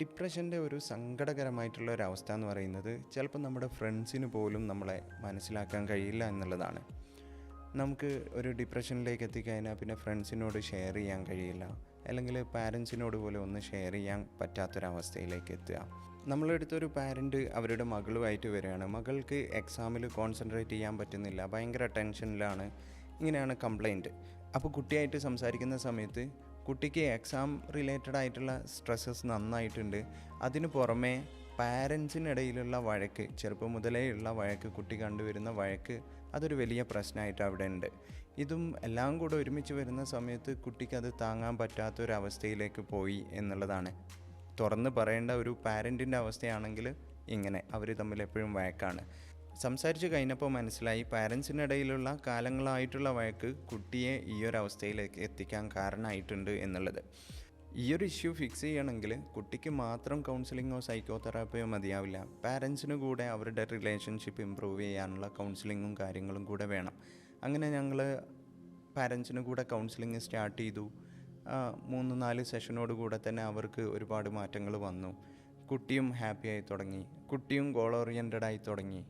ഡിപ്രഷന്റെ ഒരു സങ്കടകരമായിട്ടുള്ള ഒരു അവസ്ഥ എന്ന് പറയുന്നത് ചിലപ്പോൾ നമ്മുടെ ഫ്രണ്ട്സിന് പോലും നമ്മളെ മനസ്സിലാക്കാൻ കഴിയില്ല എന്നുള്ളതാണ്. നമുക്ക് ഒരു ഡിപ്രഷനിലേക്ക് എത്തിക്കഴിഞ്ഞാൽ പിന്നെ ഫ്രണ്ട്സിനോട് ഷെയർ ചെയ്യാൻ കഴിയില്ല. അല്ലെങ്കിൽ പാരൻസിനോട് പോലും ഒന്ന് ഷെയർ ചെയ്യാൻ പറ്റാത്തൊരവസ്ഥയിലേക്ക് എത്തുക. നമ്മളെടുത്തൊരു പാരന്റ് അവരുടെ മകളുമായിട്ട് വരികയാണ്. മകൾക്ക് എക്സാമിൽ കോൺസെൻട്രേറ്റ് ചെയ്യാൻ പറ്റുന്നില്ല. ഭയങ്കര ടെൻഷനിലാണ് ഇങ്ങനെയാണ് കംപ്ലൈന്റ് അപ്പോൾ കുട്ടിയായിട്ട് സംസാരിക്കുന്ന സമയത്ത് കുട്ടിക്ക് എക്സാം റിലേറ്റഡ് ആയിട്ടുള്ള സ്ട്രെസ്സസ് നന്നായിട്ടുണ്ട്. അതിനു പുറമേ പാരൻസിനിടയിലുള്ള വഴക്ക് ചെറുപ്പം മുതലേ ഉള്ള വഴക്ക് കുട്ടി കണ്ടുവരുന്ന വഴക്ക് അതൊരു വലിയ പ്രശ്നമായിട്ട് അവിടെ ഉണ്ട് ഇതും എല്ലാം കൂടെ ഒരുമിച്ച് വരുന്ന സമയത്ത് കുട്ടിക്ക് അത് താങ്ങാൻ പറ്റാത്തൊരവസ്ഥയിലേക്ക് പോയി എന്നുള്ളതാണ്. തുറന്ന് പറയേണ്ട ഒരു പാരന്റിന്റെ അവസ്ഥയാണെങ്കിൽ ഇങ്ങനെ അവർ തമ്മിൽ എപ്പോഴും വഴക്കാണ്. സംസാരിച്ച് കഴിഞ്ഞപ്പോൾ മനസ്സിലായി. പാരൻസിനിടയിലുള്ള കാലങ്ങളായിട്ടുള്ള വഴക്ക് കുട്ടിയെ ഈ ഒരു അവസ്ഥയിലേക്ക് എത്തിക്കാൻ കാരണമായിട്ടുണ്ട് എന്നുള്ളത്. ഈ ഒരു ഇഷ്യൂ ഫിക്സ് ചെയ്യണമെങ്കിൽ കുട്ടിക്ക് മാത്രം കൗൺസിലിങ്ങോ സൈക്കോ തെറാപ്പിയോ മതിയാവില്ല. പാരൻസിന് കൂടെ അവരുടെ റിലേഷൻഷിപ്പ് ഇമ്പ്രൂവ് ചെയ്യാനുള്ള കൗൺസിലിങ്ങും കാര്യങ്ങളും കൂടെ വേണം. അങ്ങനെ ഞങ്ങൾ പാരൻസിന് കൂടെ കൗൺസിലിംഗ് സ്റ്റാർട്ട് ചെയ്തു. മൂന്ന് നാല് സെഷനോട് കൂടെ തന്നെ അവർക്ക് ഒരുപാട് മാറ്റങ്ങൾ വന്നു. കുട്ടിയും ഹാപ്പിയായി തുടങ്ങി. കുട്ടിയും ഗോൾ ഓറിയന്റഡ് ആയി തുടങ്ങി.